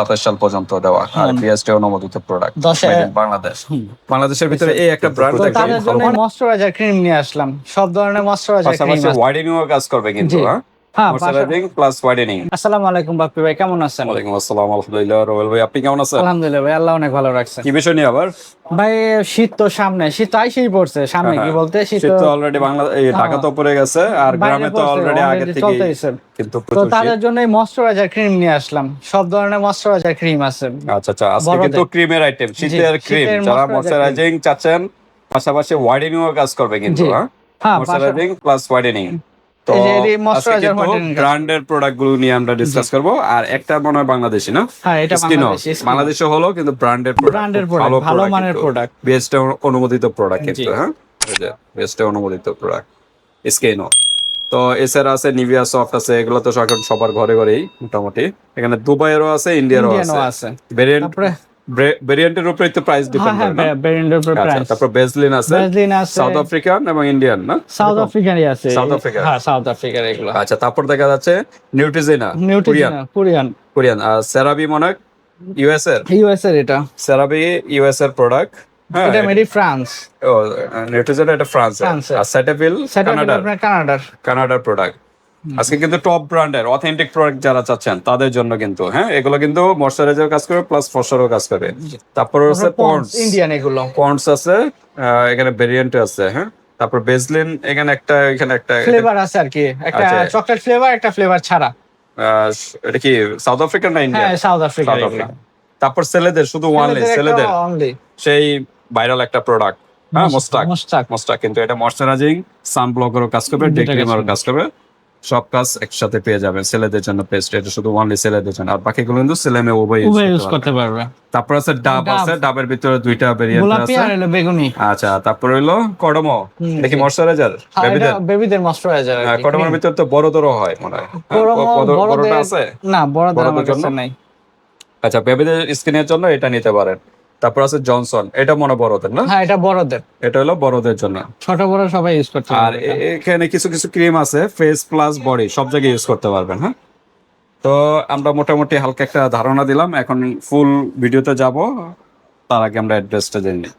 সাতাশ সাল পর্যন্ত দেওয়া আর। বিএসটি অনুমোদিত প্রোডাক্ট বাংলাদেশ। বাংলাদেশের ভিতরে এই একটা ব্র্যান্ড ময়শ্চারাইজার ক্রিম নিয়ে আসলাম। সব ধরনের ময়শ্চারাইজার ক্রিম আছে। ওয়াইডেনিং ও কাজ করবে কিন্তু হ্যাঁ? হ্যাঁ আসসালামু আলাইকুম বাপ্পি ভাই কেমন আছেন? ওয়ালাইকুম আসসালাম আলহামদুলিল্লাহ ভাই আপনি কেমন আছেন? আলহামদুলিল্লাহ ভাই আল্লাহ অনেক ভালো রাখছেন কি বিষয় নিয়ে আবার? ভাই শীত তো সামনে শীত তো আইসেই পড়ছে সামনে কি হ্যাঁ, বলতে শীত শীত তো অলরেডি বাংলা ঢাকা তো পড়ে গেছে আর গ্রামে তো অলরেডি আগে থেকে কিন্তু তো তাদের শীত। জন্য ময়শ্চারাইজার ক্রিম নিয়ে আসলাম। সব ধরনের ময়শ্চারাইজার ক্রিম আছে। আচ্ছা আচ্ছা আজকে বড়দের। কিন্তু ক্রিমের আইটেম শীতের ক্রিম যারা ময়শ্চারাইজিং চাচ্ছেন পাশাপাশি কাজ করবে কিন্তু হ্যাঁ? হ্যাঁ ময়শ্চারাইজিং প্লাস ব্র্যান্ডের প্রোডাক্টগুলো নিয়ে আমরা ডিসকাস করব। আর একটা মনে হয় বাংলাদেশি না? হ্যাঁ এটা বাংলাদেশি হলো কিন্তু ব্র্যান্ডের product, ভালো মানের product। বেস্ট অনুমোদিত প্রোডাক্ট কিন্তু। হ্যাঁ? বেস্ট অনুমোদিত প্রোডাক্ট স্কিনো তো এছাড়া আছে নিভিয়া সফট আছে এগুলো তো এখন সবার ঘরে ঘরেই মোটামুটি। এখানে দুবাইয়েরও আছে ইন্ডিয়ারও আছে। ভেরিয়েন্ট ভেরিয়েন্টের উপরে একটু প্রাইস হ্যাঁ ডিপেন্ড হ্যাঁ করে না? ব্র্যান্ডের উপর আচ্ছা, প্রাইস তারপর বেজলিন আছে। ব্রাজিলিয়ান আছে। সাউথ আফ্রিকান এবং ইন্ডিয়ান না? সাউথ আফ্রিকারই আছে। Africa? হ্যাঁ সাউথ আফ্রিকার এগুলো। আচ্ছা তারপর দেখা যাচ্ছে নিউট্রিজিনা কোরিয়ান কোরিয়ান কোরিয়ান আর সেরাবি মনে ইউএস এর ইউএস এর এটা। সেরাবি ইউএস এর প্রোডাক্ট হ্যাঁ এটা মেড ফ্রান্স ও নিউট্রিজিনা এটা ফ্রান্স। আর সেটাফিল সেটা কানাডার কানাডার কানাডার প্রোডাক্ট আজকে কিন্তু টপ ব্র্যান্ডের অথেন্টিক প্রোডাক্ট যারা চাচ্ছেন তাদের জন্য কিন্তু হ্যাঁ এগুলো কিন্তু ময়শ্চারাইজার কাজ করে প্লাস ফসরও কাজ করে। তারপর আছে পন্ডস ইন্ডিয়ান এগুলো। পন্ডস আছে এখানে ভেরিয়েন্ট আছে হ্যাঁ। তারপর বেজলিন এখানে একটা এখানে একটা ফ্লেভার আছে আর কি। একটা। চকলেট ফ্লেভার একটা ফ্লেভার ছাড়া। এটা কি সাউথ আফ্রিকান না ইন্ডিয়া হ্যাঁ সাউথ আফ্রিকার সাউথ আফ্রিকা তারপর ছেলেদের শুধু ওয়ানলি ছেলেদের সেই ভাইরাল একটা প্রোডাক্ট হ্যাঁ মোস্টাক মোস্টাক মোস্টাক কিন্তু এটা ময়শ্চারাইজিং সানব্লকেরও কাজ করবে ডে ক্রিমেরও কাজ করবে। সব কাজ একসাথে পেয়ে যাবেন ছেলেদের জন্য পেস্ট এটা শুধু ওয়ানলি ছেলেদের জন্য। আর বাকিগুলো কিন্তু ছেলে মেয়ে উভয় ইউজ করতে পারবে। তারপর আছে ডাব। আছে ডাবের ভিতরে দুইটা ভেরিয়েন্ট গোলাপি আছে। আর হলো বেগুনি। আচ্ছা তারপর হইল কডমো দেখি। ময়শ্চারাইজার আর বেবিদের? বেবিদের ময়শ্চারাইজার আর কি। কডমোর ভিতরে তো বড় দরও হয় মনে হয়। হ্যাঁ, বড় বড়- বড়টা আছে? না বড়দের বড়দের জন্য? নাই। আচ্ছা বেবিদের স্কিনের জন্য এটা নিতে পারেন। তারপর আছে জনসন এটা মনে বড়দের না? হ্যাঁ এটা বড়দের। এটা হলো বড়দের জন্য। ছোট বড় সবাই ইউজ করতে আর এখানে কিছু কিছু ক্রিম আছে ফেস প্লাস বডি সব জায়গায় ইউজ করতে পারবেন হ্যাঁ? তো আমরা মোটামুটি হালকা একটা ধারণা দিলাম এখন ফুল ভিডিওতে যাব তার আগে আমরা অ্যাড্রেসটা জেনে নিই।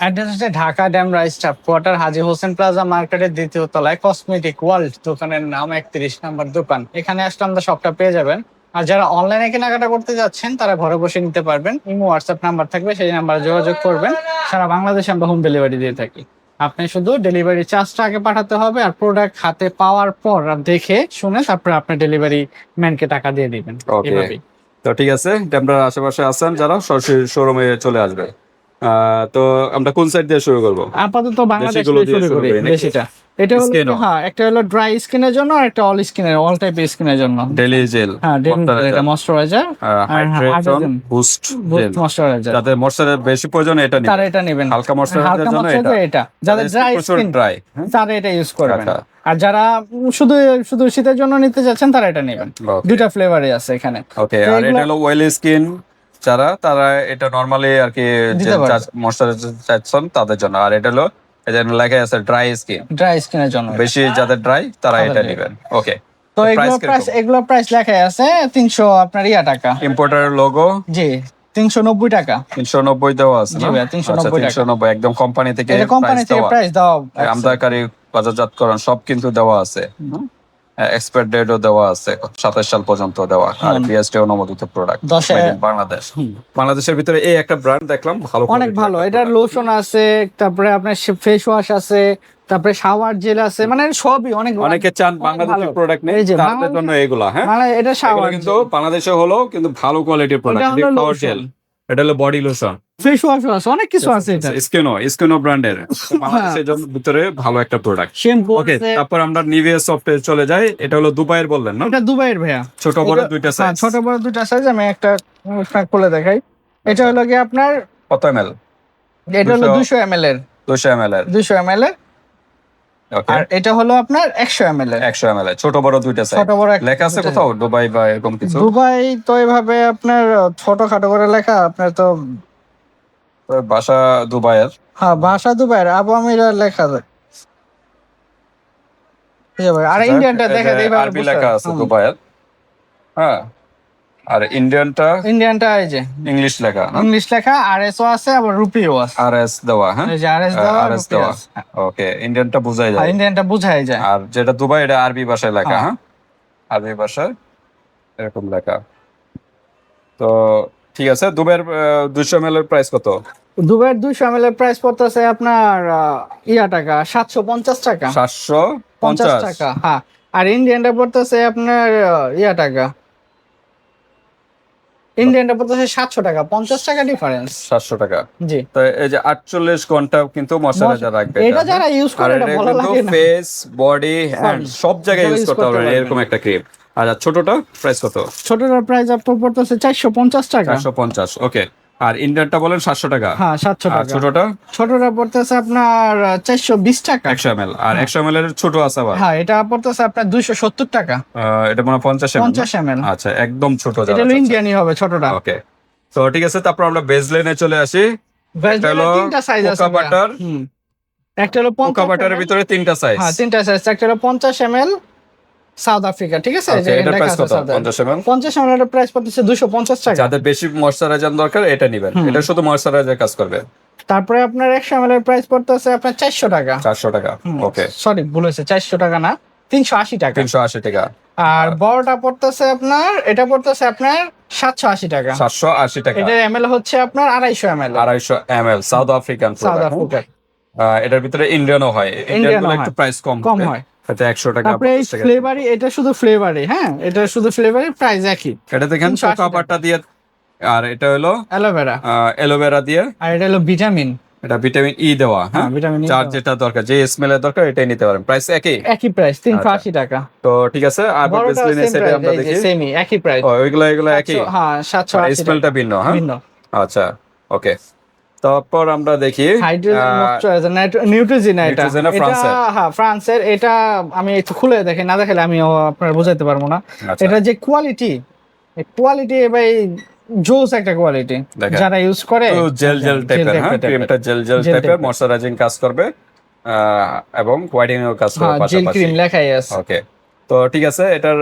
অ্যাড্রেস হচ্ছে ঢাকা ড্যাম rice staff quarter Haji Hossain plaza মার্কেটের দ্বিতীয় তলায় কসমেটিক ওয়ার্ল্ড দোকানের নাম একত্রিশ নাম্বার দোকান। এখানে আসলে আমরা সবটা পেয়ে যাবেন। আর যারা অনলাইনে কেনাকাটা করতে যাচ্ছেন তারা ঘরে বসে নিতে পারবেন। ইমো হোয়াটসঅ্যাপ নাম্বার থাকবে সেই নাম্বারে যোগাযোগ করবেন। সারা বাংলাদেশে আমরা হোম ডেলিভারি দিয়ে থাকি। আপনি শুধু ডেলিভারি চার্জটা আগে পাঠাতে হবে আর প্রোডাক্ট হাতে পাওয়ার পর দেখে শুনে তারপরে আপনি ডেলিভারি ম্যানকে টাকা দিয়ে দিবেন. এভাবেই। তো ঠিক আছে আমরা আশেপাশে আছেন যারা সরাসরি শোরুমে চলে আসবে তো আমরা কোন সাইড দিয়ে শুরু করব? আপাতত বাংলাদেশ দিয়ে শুরু করি দেশিটা। এটা হলো? হ্যাঁ একটা হলো ড্রাই স্কিনের জন্য আর একটা অল স্কিনের অল টাইপের স্কিনের জন্য। ডেলি জেল হ্যাঁ এটা moisturiser hydration boost boost moisturiser যাদের ময়শ্চারাইজার বেশি প্রয়োজন এটা নিন তারা এটা নেবেন। হালকা ময়শ্চারাইজার জন্য এটা। এটা। যাদের ড্রাই স্কিন ড্রাই তারা এটা ইউজ করবেন। আচ্ছা। আর যারা শুধু শুধু শীতের জন্য নিতে যাচ্ছেন তারা এটা নেবেন. দুইটা ফ্লেভারই আছে এখানে। ওকে আর এটা হলো ওয়েল স্কিন যারা তারা এটা নরমালি আর কি ময়শ্চারাইজার চাচ্ছেন তাদের জন্য। আর এটা হলো এই লেখা আছে ড্রাই স্কিন ড্রাই স্কিনের জন্য। বেশি যাদের ড্রাই তারা এটা নেবে। নেবেন। ওকে তো এগুলো প্রাইস এগুলো প্রাইস লেখা আছে তিনশো আপনার ইয়া টাকা। ইম্পোর্টার লোগো জি তিনশো নব্বই টাকা। তিনশো নব্বই দেওয়া আছে জি ভাইয়া, 390 টাকা। তিনশো নব্বই একদম কোম্পানি থেকে কোম্পানি থেকে। প্রাইস দেওয়া আমদানিকারী বাজারজাতকরণ সব কিন্তু দেওয়া আছে। এক্সপায়ার ডেটও দেওয়া আছে সাতাশ সাল পর্যন্ত দেওয়া। আর বিএসটি অনুমোদিত প্রোডাক্ট দশে- বাংলাদেশ বাংলাদেশের ভিতরে এই একটা ব্র্যান্ড দেখলাম ভালো অনেক ভালো। এটার লোশন আছে তারপরে আপনার ফেস ওয়াশ আছে তারপরে শাওয়ার জেল আছে মানে সবই অনেক অনেকে চান বাংলাদেশের প্রোডাক্ট নেই তাদের জন্য এগুলা হ্যাঁ? মানে এটা শাওয়ার কিন্তু বাংলাদেশে হলো কিন্তু ভালো কোয়ালিটির প্রোডাক্ট এটা lotion। জেল এটা হলো বডি লোশন ফেস ওয়াশ আছে অনেক কিছু আছে এটা স্কিনো স্কিনো ব্র্যান্ডের বাংলাদেশের জন্য ভিতরে ভালো একটা প্রোডাক্ট শ্যাম্পু ওকে তারপর আমরা নিভিয়া সফটে চলে যাই। এটা হলো দুবাইয়ের বললেন না? এটা দুবাইয়ের ভাইয়া। ছোট বড় দুইটা হ্যাঁ, সাইজ ছোট বড় দুটা সাইজ আমি একটা খুলে দেখাই। এটা হলো কি আপনার কত এমএল এটা হলো 200 দুশো এম এল এর। দুশো এমএল এর। দুশো এম এল এর আর এটা হলো আপনার একশো এম এল একশো এমএল এর। ছোট বড় দুইটা ছোট বড় লেখা আছে দুইটা কোথাও? দুবাই বা এরকম কিছু? দুবাই তো এভাবে আপনার ছোটখাটো করে লেখা আপনার তো বাসা দুবাইয়ের? হ্যাঁ ভাষা দুবাইয়ের আবু আমিরা লেখা যায়। আর ইন্ডিয়ানটা দেখা দেই আরবি লেখা আছে দুবাইয়ের। হ্যাঁ আর ইন্ডিয়ানটা ইন্ডিয়ানটা এই যে। ইংলিশ লেখা ইংলিশ লেখা আর এস ও আছে আবার রুপিও আছে। আর এস দেওয়া হ্যাঁ? এই যে আর এস দেওয়া আর এস দেওয়া। ওকে ইন্ডিয়ানটা বোঝাই যায়। ইন্ডিয়ানটা বুঝাই যায়। আর যেটা দুবাই এটা আরবি ভাষায় লেখা হ্যাঁ। হ্যাঁ? আরবি ভাষায় এরকম লেখা। তো ঠিক আছে? দুবাইয়ের দুইশো এম এর প্রাইস কত? দুবাইয়ের দুইশো এম এল এর প্রাইস পড়তেছে আপনার ইয়া টাকা সাতশো পঞ্চাশ টাকা। সাতশো পঞ্চাশ। পঞ্চাশ টাকা হ্যাঁ। আর ইন্ডিয়ানটা পড়তেছে আপনার ইয়া টাকা। ইন্ডিয়ানটা পড়তেছে সাতশো টাকা পঞ্চাশ টাকা ডিফারেন্স সাতশো টাকা। জি। তো এই যে আটচল্লিশ ঘণ্টা কিন্তু মশারাইজার রাখবে এটা যারা ইউজ করে এটা ভালো লাগে না। ফেস বডি হ্যান্ড সব জায়গায় ইউজ করতে পারবেন পারবেন। এরকম একটা ক্রিম আর ছোটটা প্রাইস কত? ছোটটার প্রাইস আপনার পড়তেছে চারশো পঞ্চাশ টাকা। চারশো পঞ্চাশ ওকে আর ইন্ডিয়ানটা বলেন সাতশো টাকা। হ্যাঁ সাতশো টাকা। ছোটটা? ছোটটা পড়তেছে আপনার চারশো বিশ টাকা। একশো এম আর একশো এম এর ছোট আছে আবার? হ্যাঁ এটা পড়তেছে আপনার দুইশো সত্তর টাকা। এটা মনে পঞ্চাশ পঞ্চাশ এম এল আচ্ছা একদম ছোট এটা ইন্ডিয়ানই হবে ছোটটা। ওকে। তো ঠিক আছে তারপর আমরা বেজ লেনে চলে আসি। তিনটা সাইজ আছে। একটা হলো কোকা বাটারের ভিতরে তিনটা সাইজ হ্যাঁ তিনটা সাইজ একটা হলো পঞ্চাশ এম এল সাউথ আফ্রিকা ঠিক আছে? এটার লেখা প্রাইস কত? South Africa। পঞ্চাশ এম পঞ্চাশ প্রাইস পড়তেছে দুশো পঞ্চাশ টাকা। যাদের বেশি ময়শ্চারাইজার দরকার এটা নিবেন। এটা শুধু ময়শ্চারাইজার কাজ করবে। তারপরে আপনার একশো এম এল প্রাইস পড়তেছে আপনার চারশো টাকা। চারশো টাকা ওকে সরি ভুল হয়েছে চারশো টাকা না তিনশো আশি টাকা। তিনশো আশি টাকা। আর বড়টা পড়তেছে আপনার এটা পড়তেছে আপনার সাতশো আশি টাকা। সাতশো আশি টাকা। এটার এমএল হচ্ছে আপনার আড়াইশো এম এল আড়াইশো M L South African South Africa এটার ভিতরে ইন্ডিয়ানও হয়। ইন্ডিয়ান হয়। একটু প্রাইস কম কম হয়। এটা একশো টাকা তারপরে এই 50 টাকা। ফ্লেভারই এটা শুধু ফ্লেভারই হ্যাঁ? এটা শুধু ফ্লেভারই প্রাইস একই। এটা দেখেন 380 কোকা দিয়ে আর এটা হলো অ্যালোভেরা অ্যালোভেরা দিয়ে। আর এটা হলো ভিটামিন এটা ভিটামিন ই দেওয়া হ্যাঁ? হ্যাঁ ভিটামিন যার যেটা দরকার যে স্মেলের দরকার এটাই নিতে পারেন। প্রাইস একই? একই প্রাইস আচ্ছা। আশি টাকা। তো ঠিক আছে আর বড়টা বেসলিনের সেম আমরা দেখি। সেমই একই প্রাইস ওইগুলো এগুলো একই? হ্যাঁ সাতশো আশি টাকা। স্মেলটা ভিন্ন হ্যাঁ? ভিন্ন। আচ্ছা ওকে তারপর আমরা দেখি নিউট্রিজিনা এটা। ফ্রান্সের। হ্যাঁ ফ্রান্সের এটা আমি একটু খুলে দেখি না দেখালে আমি আপনার বোঝাতে পারব না। আচ্ছা। এটা যে কোয়ালিটি কোয়ালিটি ভাই জোস একটা কোয়ালিটি যারা ইউজ করে জেল জেল টাইপের হ্যাঁ? ক্রিমটা জেল জেল টাইপের। ময়শ্চারাইজিং কাজ করবে এবং হোয়াইটেনিং কাজ করবে হ্যাঁ জেল ক্রিম লেখাই আছে। ওকে তো ঠিক আছে এটার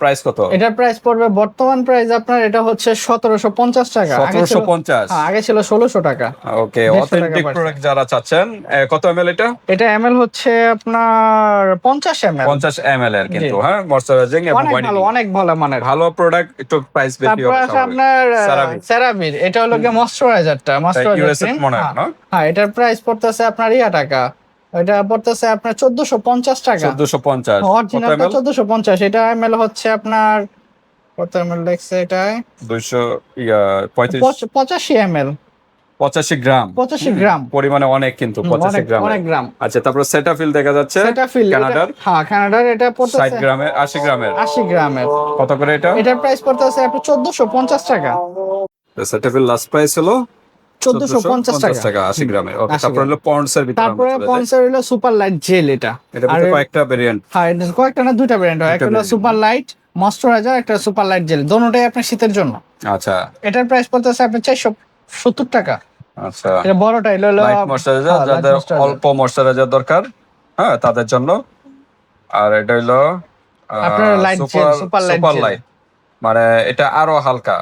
প্রাইস কত? এটার প্রাইস পড়বে বর্তমান প্রাইস আপনার এটা হচ্ছে সতেরোশো পঞ্চাশ টাকা। সতেরোশো পঞ্চাশ। হ্যাঁ, আগে ছিল ষোলোশো টাকা। ওকে অথেন্টিক প্রোডাক্ট যারা চাচ্ছেন কত এম এটা? এটা এমএল হচ্ছে আপনার পঞ্চাশ এমএল পঞ্চাশ এম এর কিন্তু হ্যাঁ ময়শ্চারাইজিং এবং ভালো অনেক ভালো মানের। ভালো প্রোডাক্ট একটু প্রাইস বেশি হবে আপনার। সেরামির এটা হলো গিয়ে ময়শ্চারাইজারটা ময়শ্চারাইজার মনে হ্যাঁ। এটার প্রাইস পড়তেছে আপনার ইয়া টাকা। এটা পড়তেছে আপনার চোদ্দশো পঞ্চাশ টাকা। চোদ্দশো পঞ্চাশ। অরিজিনালটা চোদ্দশো পঞ্চাশ। এটা এমএল হচ্ছে আপনার কত এমএল দেখছে এটা দুইশো পঁচাশি এমএল পঁচাশি গ্রাম। পঁচাশি গ্রাম। পরিমাণে অনেক কিন্তু পঁচাশি গ্রাম। অনেক গ্রাম। আচ্ছা তারপর সেটাফিল দেখা যাচ্ছে। সেটা ফিল কানাডার হ্যাঁ কানাডার এটা পড়তেছে গ্রামের আশি গ্রামের। আশি গ্রামের। কত করে এটা? এটার প্রাইস পড়তেছে আপনার চোদ্দশো পঞ্চাশ টাকা। সেটাফিল লাস্ট প্রাইস হলো চোদ্দশো পঞ্চাশ টাকা। গ্রামের। ওকে তারপর হলো ভিতরে তারপরে হলো সুপার লাইট জেল এটা। ভিতরে কয়েকটা ভেরিয়েন্ট হ্যাঁ এটা কয়েকটা না দুইটা হয়। একটা হলো সুপার লাইট ময়শ্চারাইজার একটা সুপার লাইট জেল। দোনোটাই আপনার শীতের জন্য। আচ্ছা। এটার প্রাইস পড়তেছে আপনার চারশো সত্তর টাকা। আচ্ছা। এটা বড়টা হলো লাইট ময়শ্চারাইজার হ্যাঁ, যাদের অল্প ময়শ্চারাইজার দরকার হ্যাঁ তাদের জন্য। আর এটা হলো আপনার gel, সুপার। লাইট মানে এটা আরও হালকা।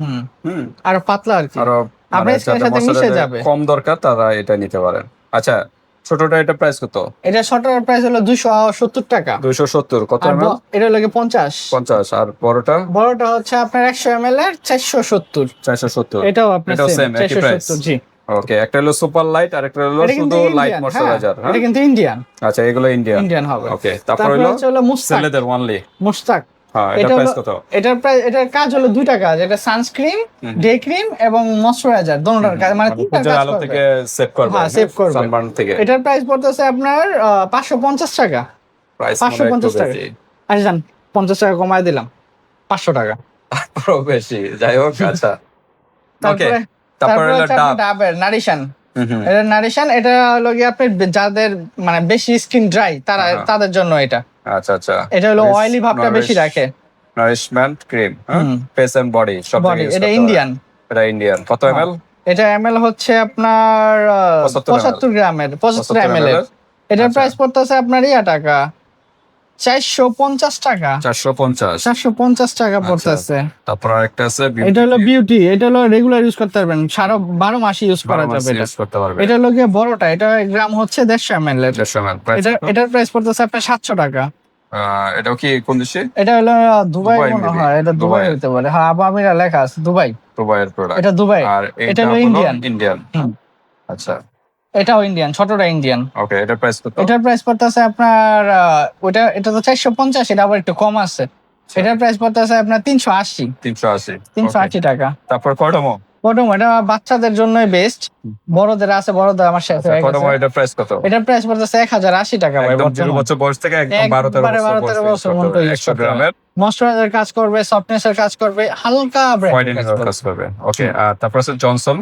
হুম। হুম। আর পাতলা আর কি। আরও সাথে মিশে যাবে। কম দরকার তারা এটা নিতে পারেন। আচ্ছা ছোটটা এটা প্রাইস কত? এটা শর্টার প্রাইস হলো দুশো সত্তর টাকা। দুইশো সত্তর কত আর ml? ব- এটা গিয়ে পঞ্চাশ। পঞ্চাশ আর বড়টা? বড়টা হচ্ছে আপনার একশো এম এল এর চারশো সত্তর। চারশো সত্তর। এটাও আপনার এটাও সেম একই। সত্তর জি। ওকে একটা হলো সুপার লাইট আর একটা হলো শুধু লাইট ইন্ডিয়ান হ্যাঁ। ময়শ্চারাইজার হ্যাঁ? এটা কিন্তু ইন্ডিয়ান আচ্ছা এগুলো ইন্ডিয়ান ইন্ডিয়ান হবে। ওকে তারপর হলো ছেলেদের ওয়ানলি মুস্তাক। হ্যাঁ এটা প্রাইস এটার প্রায় এটার কাজ হলো দুইটা কাজ এটা সানস্ক্রিন ডে ক্রিম এবং ময়শ্চারাইজার দোনোটার কাজ মানে তিনটা কাজ আলো থেকে সেভ করবে হ্যাঁ, save করবে। সানবার্ন থেকে। এটার প্রাইস পড়তেছে আপনার টাকা। প্রাইস টাকা। আচ্ছা কমায় দিলাম পাঁচশো টাকা। আরও বেশি যাই হোক আচ্ছা। ওকে তারপরে হলো হচ্ছে ডাব। আপনার ডাবের নারিশান। হুম হুম। এটা নারিশান এটা হলো আপনি যাদের মানে বেশি স্কিন ড্রাই তারা হ্যাঁ। তাদের জন্য এটা। আচ্ছা আচ্ছা। এটা হলো অয়েলি ভাবটা বেশি রাখে। Nourishment cream. Face and body সব এটা ইন্ডিয়ান এটা ইন্ডিয়ান কত এমএল এটা এমএল হচ্ছে আপনার 75 পঁচাত্তর গ্রামের পঁচাত্তর এমএল এর। এটার আচ্ছা। প্রাইস পড়তেছে আপনার ইয়া টাকা। চারশো পঞ্চাশ টাকা। চারশো পঞ্চাশ। চারশো পঞ্চাশ টাকা আচ্ছা। পড়তেছে। তারপর আরেকটা আছে এটা হলো বিউটি এটা হলো রেগুলার ইউজ করতে পারবেন। সারা বারো মাসে ইউজ করা যাবে এটা। করতে পারবে এটা হলো গিয়ে বড়টা এটা গ্রাম হচ্ছে দেড়শো এম এল এটা এটার প্রাইস পড়তেছে আপনার সাতশো টাকা। এটাও কি কোন দেশে? এটা হলো দুবাই মনে হয় এটা দুবাই। হতে পারে। হ্যাঁ আবু আমিরা লেখা আছে দুবাই। দুবাইয়ের প্রোডাক্ট এটা দুবাই। আর এটা হলো Indian। ইন্ডিয়ান আচ্ছা। এটাও ইন্ডিয়ান ছোটটা ইন্ডিয়ান ওকে এটা প্রাইস কত? এটার প্রাইস পড়তেছে আপনার ওটা এটা তো চারশো পঞ্চাশ এটা আবার একটু কম আছে। এটার প্রাইস পড়তেছে আপনার তিনশো আশি। তিনশো আশি তিনশো Okay. আশি টাকা। তারপর কটমো এটা বাচ্চাদের জন্যই বেস্ট বড়দের আছে বড়দের আমার শেষ কটমো গেছে। এটার প্রাইস কত? এটার প্রাইস পড়তেছে এক হাজার আশি টাকা ভাই একদম জিরো বর্তমানে। বছর বয়স থেকে একদম বারো তেরো একবারে বছর 12 13 বয়স বছর করতে হবে। গ্রামের ময়শ্চারাইজার কাজ করবে সফটনেস এর কাজ করবে হালকা ব্র্যান্ড কাজ করবে। ওকে আর তারপর আছে জনসন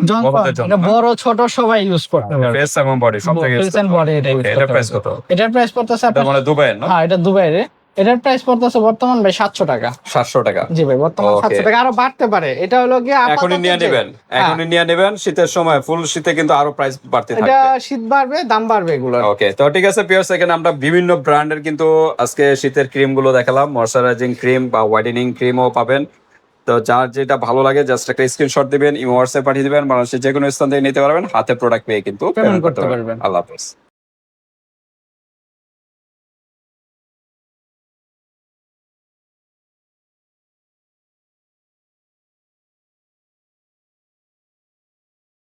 জন্য বড় ছোট সবাই ইউজ করতে পারবে। ফেস এবং বডি সব থেকে Face and body এটা প্রাইস। কত? এটার প্রাইস পড়তেছে আপনার মানে দুবাইয়ের না? হ্যাঁ এটা দুবাইরে এটার প্রাইস পড়তেছে বর্তমান ভাই সাতশো টাকা। সাতশো টাকা। জি ভাই বর্তমান Okay. সাতশো টাকা। আরও বাড়তে পারে। এটা হলো গিয়ে এখনই নিয়ে নেবেন হ্যাঁ, এখনই নিয়ে নেবেন শীতের সময় ফুল শীতে কিন্তু আরও প্রাইস বাড়তে এটা শীত বাড়বে দাম বাড়বে এগুলো। ওকে তো ঠিক আছে এখানে আমরা বিভিন্ন ব্র্যান্ডের কিন্তু আজকে শীতের ক্রিমগুলো দেখালাম। ময়শ্চারাইজিং ক্রিম বা হোয়াইটেনিং ক্রিমও পাবেন। তো যার যেটা ভালো লাগে জাস্ট একটা স্ক্রিনশট দিবেন ইমো হোয়াটসঅ্যাপ পাঠিয়ে দিবেন বাংলাদেশের যে কোনো স্থান থেকে নিতে পারবেন। হাতে প্রোডাক্ট পেয়ে কিন্তু Payment করতে পারবেন। আল্লাহ হাফেজ।